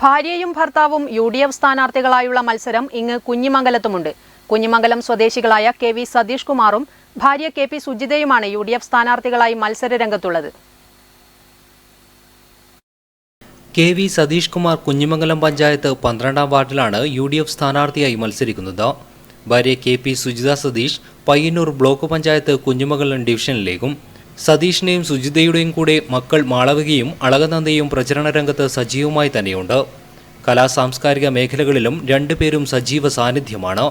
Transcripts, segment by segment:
ഭാര്യയും ഭർത്താവും U D F സ്ഥാനാർത്ഥികളായുള്ള മത്സരം ഇങ്ങ് കുഞ്ഞിമംഗലത്തുമുണ്ട്. കുഞ്ഞിമംഗലം സ്വദേശികളായ കെ വി സതീഷ് കുമാറും ഭാര്യ കെ പി സുജിതയുമാണ് യു ഡി എഫ് സ്ഥാനാർത്ഥികളായി മത്സര രംഗത്തുള്ളത് കെ വി സതീഷ് കുമാർ കുഞ്ഞിമംഗലം പഞ്ചായത്ത് പന്ത്രണ്ടാം വാർഡിലാണ് യു ഡി എഫ് സ്ഥാനാർത്ഥിയായി മത്സരിക്കുന്നത്. ഭാര്യ K P Sujitha Satheesh Payyanur block panchayat Kunhimangalam ഡിവിഷനിലേക്കും സതീഷിന്റെയും സുജിതയുടെയും കൂടെ മക്കൾ മാളവികയും അളകനന്ദയും പ്രചരണ രംഗത്ത് സജീവമായി തന്നെയുണ്ട്. കലാ സാംസ്കാരിക മേഖലകളിലും രണ്ടുപേരും സജീവ സാന്നിധ്യമാണ്.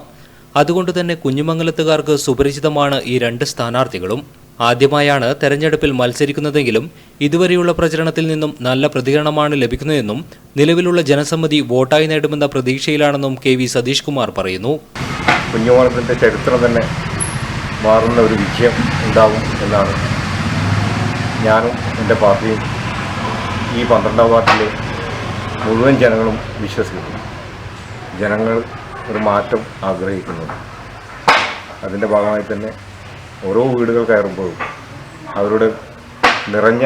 അതുകൊണ്ട് തന്നെ കുഞ്ഞുമംഗലത്തുകാർക്ക് സുപരിചിതമാണ് ഈ രണ്ട് സ്ഥാനാർത്ഥികളും. ആദ്യമായാണ് തെരഞ്ഞെടുപ്പിൽ മത്സരിക്കുന്നതെങ്കിലും ഇതുവരെയുള്ള പ്രചരണത്തിൽ നിന്നും നല്ല പ്രതികരണമാണ് ലഭിക്കുന്നതെന്നും നിലവിലുള്ള ജനസമ്മതി വോട്ടായി നേടുമെന്ന പ്രതീക്ഷയിലാണെന്നും കെ വി സതീഷ് കുമാർ പറയുന്നു. കുഞ്ഞുമോളത്തിന്റെ ചരിത്രം തന്നെ മാറുന്ന ഒരു വിജയം ഉണ്ടാവും എന്നാണ് ഞാനും എന്റെ പാർട്ടിയും ഈ പന്ത്രണ്ടാം വാർഡിലെ മുഴുവൻ ജനങ്ങളും വിശ്വസിക്കുന്നു. ജനങ്ങൾ ഒരു മാറ്റം ആഗ്രഹിക്കുന്നു. അതിന്റെ ഭാഗമായി തന്നെ ഓരോ വീടുകൾ കയറുമ്പോഴും അവരുടെ നിറഞ്ഞ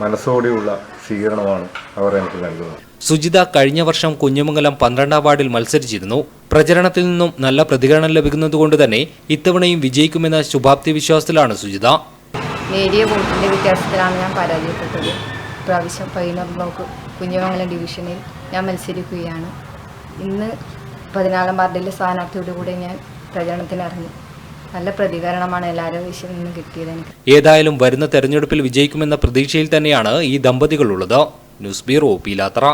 മനസ്സോടെയുള്ള സ്വീകരണമാണ് അവർ എനിക്ക് നൽകുന്നത്. സുജിത കഴിഞ്ഞ വർഷം കുഞ്ഞുമംഗലം പന്ത്രണ്ടാം വാർഡിൽ മത്സരിച്ചിരുന്നു. പ്രചരണത്തിൽ നിന്നും നല്ല പ്രതികരണം ലഭിക്കുന്നതുകൊണ്ട് തന്നെ ഇത്തവണയും വിജയിക്കുമെന്ന ശുഭാപ്തി വിശ്വാസത്തിലാണ് സുജിത. നേരിയ വോട്ടിന്റെ വ്യത്യാസത്തിലാണ് ഞാൻ പരാജയപ്പെട്ടത്. പ്രാവശ്യം പയ്യന്നൂർ ബ്ലോക്ക് കുഞ്ഞമംഗലം ഡിവിഷനിൽ ഞാൻ മത്സരിക്കുകയാണ്. ഇന്ന് പതിനാലാം വാർഡിലെ സ്ഥാനാർത്ഥിയുടെ കൂടെ ഞാൻ പ്രചരണത്തിനിറങ്ങി. നല്ല പ്രതികരണമാണ് എല്ലാവരും നിന്നും കിട്ടിയത് എനിക്ക്. ഏതായാലും വരുന്ന തെരഞ്ഞെടുപ്പിൽ വിജയിക്കുമെന്ന പ്രതീക്ഷയിൽ തന്നെയാണ് ഈ ദമ്പതികളുള്ളത്. News bureau പീലാത്ര